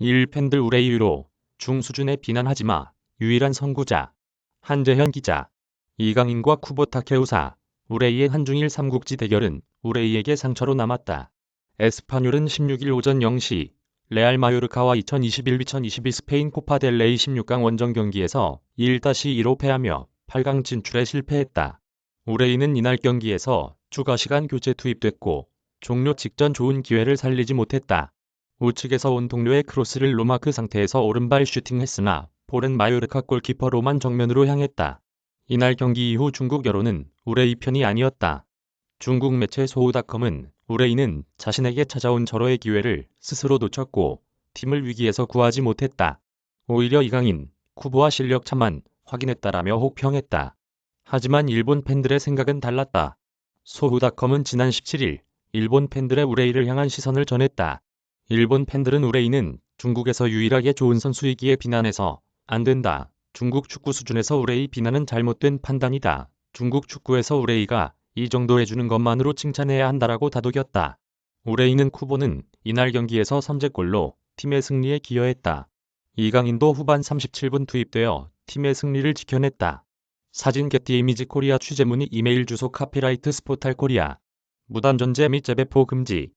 1. 팬들 우레이유로 중수준의 비난하지 마. 유일한 선구자. 한재현 기자. 이강인과 쿠보타 케우사. 우레이의 한중일 삼국지 대결은 우레이에게 상처로 남았다. 에스파뇰은 16일 오전 0시 레알 마요르카와 2021-2022 스페인 코파 델레이 16강 원정 경기에서 1-2로 패하며 8강 진출에 실패했다. 우레이는 이날 경기에서 추가 시간 교체 투입됐고 종료 직전 좋은 기회를 살리지 못했다. 우측에서 온 동료의 크로스를 로마크 상태에서 오른발 슈팅했으나 볼은 마요르카 골키퍼 로만 정면으로 향했다. 이날 경기 이후 중국 여론은 우레이 편이 아니었다. 중국 매체 소우닷컴은 우레이는 자신에게 찾아온 절호의 기회를 스스로 놓쳤고 팀을 위기에서 구하지 못했다. 오히려 이강인, 쿠보와 실력 차만 확인했다라며 혹평했다. 하지만 일본 팬들의 생각은 달랐다. 소후닷컴은 지난 17일 일본 팬들의 우레이를 향한 시선을 전했다. 일본 팬들은 우레이는 중국에서 유일하게 좋은 선수이기에 비난해서 안 된다. 중국 축구 수준에서 우레이 비난은 잘못된 판단이다. 중국 축구에서 우레이가 이 정도 해주는 것만으로 칭찬해야 한다라고 다독였다. 우레이는 쿠보는 이날 경기에서 선제골로 팀의 승리에 기여했다. 이강인도 후반 37분 투입되어 팀의 승리를 지켜냈다. 사진 게티 이미지 코리아 취재문의 이메일 주소 카피라이트 스포탈 코리아 무단 전제 및 재배포 금지